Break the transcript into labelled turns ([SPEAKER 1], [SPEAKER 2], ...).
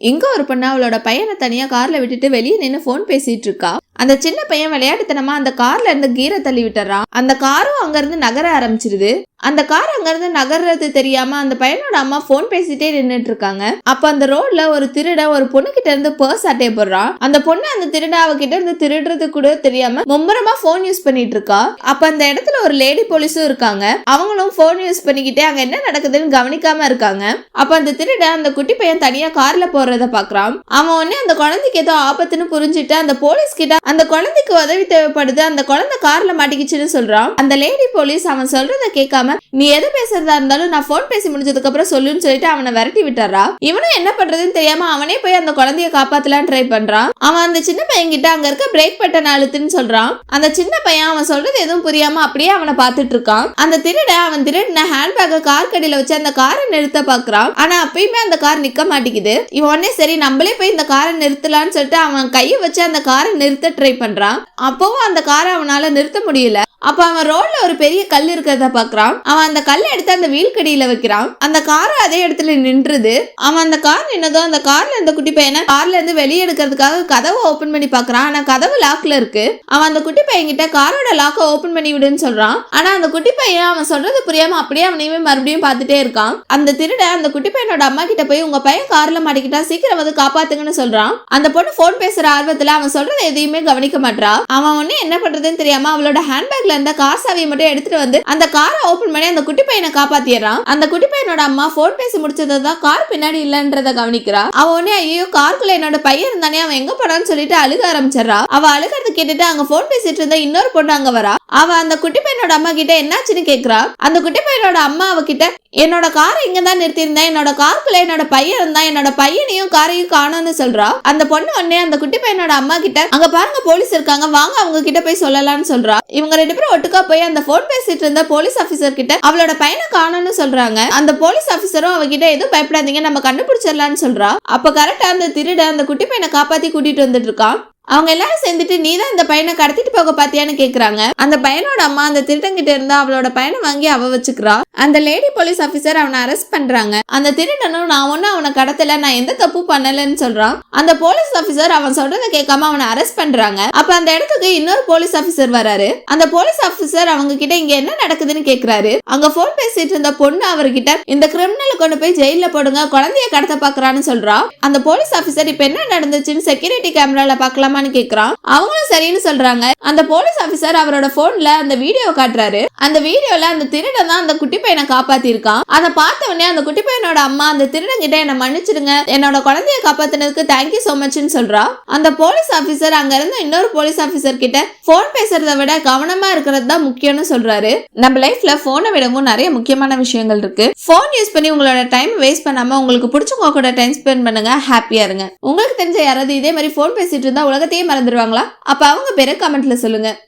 [SPEAKER 1] இங்க ஒரு பொண்ணு அவளோட பையனை தனியா கார்ல விட்டுட்டு வெளியே நின்னு ஃபோன் பேசிகிட்டு இருக்கா? அந்த சின்ன பையன் விளையாட்டுத்தனமா அந்த கார்ல இருந்து கீரை தள்ளி விட்டுறான். அந்த காரும் அங்க இருந்து நகர ஆரம்பிச்சிருது. அந்த கார் அங்க இருந்து நகர்றது தெரியாம அந்த பையனோட அம்மா ஃபோன் பேசிட்டே நின்னுட்டு இருக்காங்க. அப்ப அந்த ரோட்ல ஒரு திருட ஒரு பொண்ணு கிட்ட இருந்து பர்ஸ் அட்டை போடுறான். அந்த பொண்ணு அந்த திருட அவகிட்ட இருந்து திருடுறது கூட தெரியாம மும்முரமா ஃபோன் யூஸ் பண்ணிட்டு இருக்கா. அப்ப அந்த இடத்துல ஒரு லேடி போலீஸும் இருக்காங்க. அவங்களும் போன் யூஸ் பண்ணிக்கிட்டே அங்க என்ன நடக்குதுன்னு கவனிக்காம இருக்காங்க. அப்ப அந்த திருட அந்த குட்டி பையன் தனியா கார்ல போறத பாக்குறான். அவன் உடனே அந்த குழந்தைக்கு ஏதோ ஆபத்துன்னு புரிஞ்சுட்டு அந்த போலீஸ் கிட்ட அந்த குழந்தைக்கு உதவி தேவைப்படுது அந்த குழந்தை கார்ல மாட்டிக்கிச்சுன்னு சொல்றான். அந்த லேடி போலீஸ் அவன் சொல்றத கேட்காம நீ எது பேசுறதா இருந்தாலும் நான் போன் பேசி முடிஞ்சதுக்கு அப்புறம் சொல்லுன்னு சொல்லிட்டு அவனை விரட்டி விட்டுறா. இவனும் என்ன பண்றதுன்னு தெரியாம அவனே போய் அந்த குழந்தைய காப்பாத்தலான்னு ட்ரை பண்றான். அவன் அந்த சின்ன பையன் கிட்ட அங்க இருக்க பிரேக் பட்டன் அழுத்துன்னு சொல்றான். அந்த சின்ன பையன் அவன் சொல்றது எதுவும் புரியாம அப்படியே அவனை பார்த்துட்டு இருக்கான். அந்த திருட அவன் திருடின ஹேண்ட்பேக்கை கார் கடையில வச்சு அந்த காரை நிறுத்த பாக்குறான். ஆனா அப்பயுமே அந்த கார் நிக்க மாட்டேங்குது. இவன் உடனே சரி நம்மளே போய் இந்த காரை நிறுத்தலாம்னு சொல்லிட்டு அவன் கையை வச்சு அந்த காரை நிறுத்த ட்ரை பண்றான். அப்போவும் அந்த காரை அவனால நிறுத்த முடியல. அப்ப அவன் ரோட்ல ஒரு பெரிய கல் இருக்கிறத பாக்குறான். அவன் அந்த கல்லை எடுத்து அந்த வீல் கடியில வைக்கிறான். அந்த கார் அதே இடத்துல நின்றுது. அவன் அந்த கார் நின்னதும் அந்த கார்ல இருந்த குட்டி பையனை கார்ல இருந்து வெளியே எடுக்கிறதுக்காக கதவை ஓபன் பண்ணி பாக்குறான். ஆனா கதவு லாக்ல இருக்கு. அவன் அந்த குட்டி பையன் கிட்ட காரோட லாக்கை ஓபன் பண்ணி விடுன்னு சொல்றான். ஆனா அந்த குட்டி பையன் அவன் சொல்றது புரியாம அப்படியே அவனையுமே மறுபடியும் பார்த்துட்டே இருக்கான். அந்த திருட அந்த குட்டி பையனோட அம்மா கிட்ட போய் உங்க பையன் கார்ல மாட்டிக்கிட்டா சீக்கிரம் வந்து காப்பாத்துங்கன்னு சொல்றான். அந்த பொண்ணு போன் பேசுற ஆர்வத்துல அவன் சொல்றதை எதையுமே கவனிக்க மாட்டான் அவன் ஒண்ணு என்ன பண்றதுன்னு தெரியாம அவளோட ஹேண்ட்பேக்ல இருந்த கார் சாவியை மட்டும் எடுத்துட்டு வந்து அந்த காரை ஓபன் பண்ணி அந்த குட்டி பையனை காப்பாத்திடுறான். அந்த குட்டி பையனோட அம்மா போன் பேசி முடிச்சதுதான் கார் பின்னாடி இல்லன்றத கவனிக்கிறா. அவ உடனே ஐயோ காருக்குள்ள என்னோட பையன் இருந்தானே அவன் எங்க போனான்னு சொல்லிட்டு அழுக ஆரம்பிச்சிடறா. அவ அழுகிறது கேட்டுட்டு அங்க போன் பேசிட்டு இருந்த இன்னொரு பொண்ணு அங்க வரா. அவ அந்த குட்டி பையனோட அம்மா கிட்ட என்னாச்சுன்னு கேக்குறா? அந்த குட்டி பையனோட அம்மா அவகிட்ட என்னோட காரை இங்க தான் நிறுத்தியிருந்தேன். என்னோட காருக்குள்ள என்னோட பையன் இருந்தா என்னோட பையனையும் காரையும் காணும்னு சொல்றா. அந்த பொண்ணு உடனே அந்த குட்டி பையனோட அம்மா கிட்ட அங்க பாருங்க போலீஸ் இருக்காங்க. வாங்க அவங்க கிட்ட போய் சொல்லலாம்னு சொல்றா. இவங்க ரெண்டு பேரும் ஒட்டுக்கா போய் அந்த போன் பேசிட்டு இருந்த போலீஸ் ஆபீசர் கிட்ட அவளோட பையனை காணும்னு சொல்றாங்க. அந்த போலீஸ் ஆபீசரும் அவகிட்ட எதுவும் பயப்படாதீங்க. நம்ம கண்டுபிடிச்சிடலாம்னு சொல்றா. அப்ப கரெக்டா அந்த திருட அந்த குட்டி பையனை காப்பாத்தி கூட்டிட்டு வந்துட்டு இருக்கான். அவங்க எல்லாரும் சேர்ந்துட்டு நீ தான் இந்த பையனை கடத்திட்டு போக பாத்தியான்னு கேக்குறாங்க. அந்த பையனோட அம்மா அந்த திருடங்கிட்ட இருந்து அவளோட பையனை வாங்கி அவ வச்சுக்கிறா. அந்த லேடி போலீஸ் ஆபீசர் அவனை அரெஸ்ட் பண்றாங்க. அந்த திருடனும் நான் ஒன்னும் அவனை கடத்தல நான் எந்த தப்பு பண்ணலன்னு சொல்றான். அந்த போலீஸ் ஆபீசர் அவன் சொல்றதை கேட்காம அவனை அரெஸ்ட் பண்றாங்க. அப்ப அந்த இடத்துக்கு இன்னொரு போலீஸ் ஆபீசர் வராரு. அந்த போலீஸ் ஆபீசர் அவங்க கிட்ட இங்க என்ன நடக்குதுன்னு கேக்குறாரு. அங்க போன் பேசிட்டு இருந்த பொண்ணு அவர்கிட்ட இந்த கிரிமினலை கொண்டு போய் ஜெயில போடுங்க குழந்தைய கடத்த பாக்குறான்னு சொல்றான் அந்த போலீஸ் ஆபீசர் இப்ப என்ன நடந்துச்சுன்னு செக்யூரிட்டி கேமரால பாக்கலாமா? பாக்கலாமான்னு கேக்குறான். அவங்களும் சரின்னு சொல்றாங்க. அந்த போலீஸ் ஆபீசர் அவரோட போன்ல அந்த வீடியோ காட்டுறாரு. அந்த வீடியோல அந்த திருடன் தான் அந்த குட்டி பையனை காப்பாத்தி இருக்கான் அதை பார்த்த உடனே அந்த குட்டி பையனோட அம்மா அந்த திருடன் கிட்ட என்ன மன்னிச்சிடுங்க. என்னோட குழந்தைய காப்பாத்தினதுக்கு தேங்க்யூ சோ மச்னு சொல்றா. அந்த போலீஸ் ஆபீசர் அங்க இருந்து இன்னொரு போலீஸ் ஆபீசர் கிட்ட போன் பேசுறத விட கவனமா இருக்கிறது தான் முக்கியம்னு சொல்றாரு. நம்ம லைஃப்ல போனை விடவும் நிறைய முக்கியமான விஷயங்கள் இருக்கு. போன் யூஸ் பண்ணி உங்களோட டைம் வேஸ்ட் பண்ணாம உங்களுக்கு பிடிச்சவங்க கூட டைம் ஸ்பெண்ட் பண்ணுங்க. ஹாப்பியா இருங்க. உங்களுக்கு தெரிஞ்ச யாராவது இதே மாதிரி போன் பேசிட்டு இருந்தா உலகத்தையே மறந்துடுவாங்களா? அப்ப அவங்க பேரை கமெண்ட்ல சொல்லுங்க.